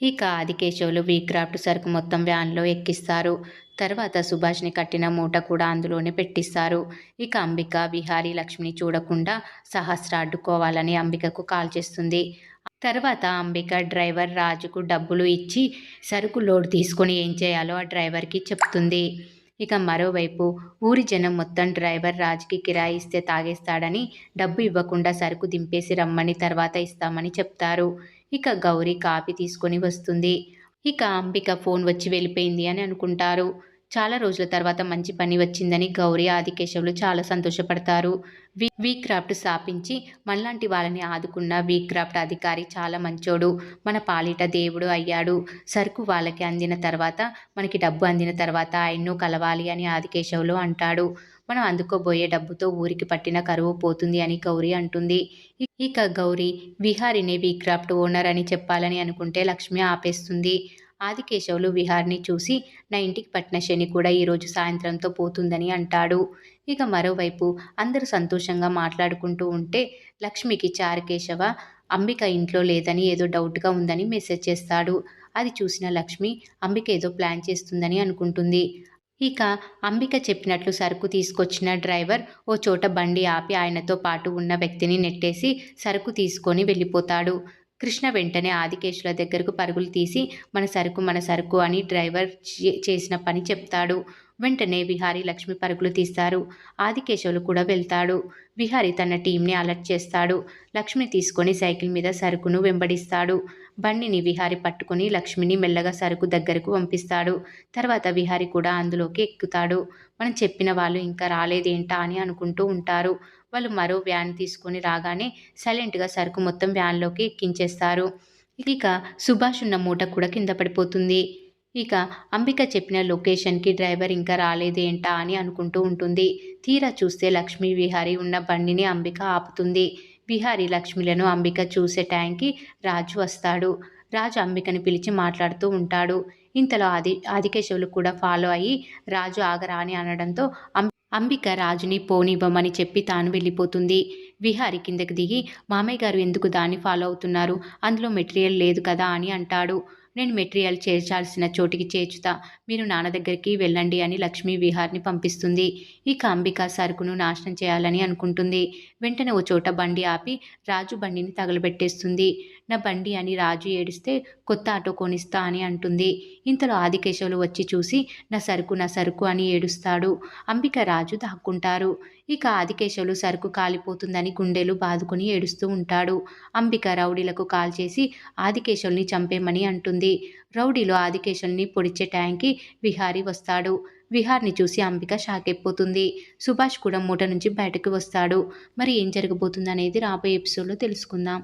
ఇక ఆదికేశవులు వీక్రాఫ్ట్ సరుకు మొత్తం వ్యాన్లో ఎక్కిస్తారు. తర్వాత సుభాష్ని కట్టిన మూట కూడా అందులోనే పెట్టిస్తారు. ఇక అంబిక విహారీ లక్ష్మిని చూడకుండా సహస్ర అడ్డుకోవాలని అంబికకు కాల్ చేస్తుంది. తర్వాత అంబిక డ్రైవర్ రాజుకు డబ్బులు ఇచ్చి సరుకు లోడ్ తీసుకొని ఏం చేయాలో ఆ డ్రైవర్కి చెప్తుంది. ఇక మరోవైపు ఊరి జనం మొత్తం డ్రైవర్ రాజుకి కిరాయి ఇస్తే తాగేస్తాడని డబ్బు ఇవ్వకుండా సరుకు దింపేసి రమ్మని తర్వాత ఇస్తామని చెప్తారు. ఇక గౌరీ కాపీ తీసుకొని వస్తుంది. ఇక అంబిక ఫోన్ వచ్చి వెళ్ళిపోయింది అని అనుకుంటారు. చాలా రోజుల తర్వాత మంచి పని వచ్చిందని గౌరీ ఆదికేశవులు చాలా సంతోషపడతారు. వీ వీక్రాఫ్ట్ స్థాపించి మనలాంటి వాళ్ళని ఆదుకున్న వీక్రాఫ్ట్ అధికారి చాలా మంచోడు. మన పాలిట దేవుడు అయ్యాడు. సరుకు వాళ్ళకి అందిన తర్వాత మనకి డబ్బు అందిన తర్వాత ఆయన్ను కలవాలి అని ఆదికేశవులు అంటాడు. మనం అందుకోబోయే డబ్బుతో ఊరికి పట్టిన కరువు పోతుంది అని గౌరీ అంటుంది. ఇక గౌరీ విహారిని వీక్రాఫ్ట్ ఓనర్ అని చెప్పాలని అనుకుంటే లక్ష్మి ఆపేస్తుంది. ఆదికేశవులు విహార్ని చూసి నా ఇంటికి పట్టిన శని కూడా ఈరోజు సాయంత్రంతో పోతుందని అంటాడు. ఇక మరోవైపు అందరూ సంతోషంగా మాట్లాడుకుంటూ ఉంటే లక్ష్మికి చారుకేశవ అంబిక ఇంట్లో లేదని ఏదో డౌట్గా ఉందని మెసేజ్ చేస్తాడు. అది చూసిన లక్ష్మి అంబిక ఏదో ప్లాన్ చేస్తుందని అనుకుంటుంది. ఇక అంబిక చెప్పినట్లు సరుకు తీసుకొచ్చిన డ్రైవర్ ఓ చోట బండి ఆపి ఆయనతో పాటు ఉన్న వ్యక్తిని నెట్టేసి సరుకు తీసుకొని వెళ్ళిపోతాడు. కృష్ణ వెంటనే ఆదికేశుల దగ్గరకు పరుగులు తీసి మన సరుకు మన సరుకు అని డ్రైవర్ చేసిన పని చెప్తాడు. వెంటనే విహారీ లక్ష్మి పరుగులు తీస్తారు. ఆదికేశవులు కూడా వెళ్తాడు. విహారీ తన టీంని అలర్ట్ చేస్తాడు. లక్ష్మి తీసుకొని సైకిల్ మీద సరుకును వెంబడిస్తాడు. బండిని విహారి పట్టుకొని లక్ష్మిని మెల్లగా సరుకు దగ్గరకు పంపిస్తాడు. తర్వాత విహారి కూడా అందులోకి ఎక్కుతాడు. మనం చెప్పిన వాళ్ళు ఇంకా రాలేదేంటా అని అనుకుంటూ ఉంటారు. వాళ్ళు మరో వ్యాన్ తీసుకొని రాగానే సైలెంట్గా సరుకు మొత్తం వ్యాన్లోకి ఎక్కించేస్తారు. ఇక సుభాష్ ఉన్న మూట కూడా కింద పడిపోతుంది. ఇక అంబిక చెప్పిన లొకేషన్కి డ్రైవర్ ఇంకా రాలేదేంటా అని అనుకుంటూ ఉంటుంది. తీరా చూస్తే లక్ష్మీ విహారీ ఉన్న బండిని అంబిక ఆపుతుంది. బిహారీ లక్ష్మిలను అంబిక చూసే టైంకి రాజు వస్తాడు. రాజు అంబికని పిలిచి మాట్లాడుతూ ఉంటాడు. ఇంతలో ఆది ఆదికేశవులు కూడా ఫాలో అయ్యి రాజు ఆగరా అని అనడంతో అంబిక రాజుని పోనివ్వమని చెప్పి తాను వెళ్ళిపోతుంది. విహారి కిందకి దిగి మామయ్య గారు ఎందుకు దాన్ని ఫాలో అవుతున్నారు? అందులో మెటీరియల్ లేదు కదా అని అంటాడు. నేను మెటీరియల్ చేర్చాల్సిన చోటికి చేర్చుతా. మీరు నాన్న దగ్గరికి వెళ్ళండి అని లక్ష్మీ విహార్ని పంపిస్తుంది. ఇక అంబిక సరుకును నాశనం చేయాలని అనుకుంటుంది. వెంటనే ఓ చోట బండి ఆపి రాజు బండిని తగలబెట్టేస్తుంది. నా బండి అని రాజు ఏడిస్తే కొత్త ఆటో కొనిస్తా అని అంటుంది. ఇంతలో ఆదికేశవులు వచ్చి చూసి నా సరుకు నా సరుకు అని ఏడుస్తాడు. అంబిక రాజు దాక్కుంటారు. ఇక ఆదికేశవులు సరుకు కాలిపోతుందని గుండెలు బాదుకుని ఏడుస్తూ ఉంటాడు. అంబిక రౌడీలకు కాల్ చేసి ఆదికేశవుల్ని చంపేమని అంటుంది. రౌడీలో ఆదికేశుల్ని పొడిచే ట్యాంకి విహారీ వస్తాడు. విహార్ని చూసి అంబిక షాక్ అయిపోతుంది సుభాష్ కూడా మూట నుంచి బయటకు వస్తాడు. మరి ఏం జరగబోతుందనేది రాబోయే ఎపిసోడ్లో తెలుసుకుందాం.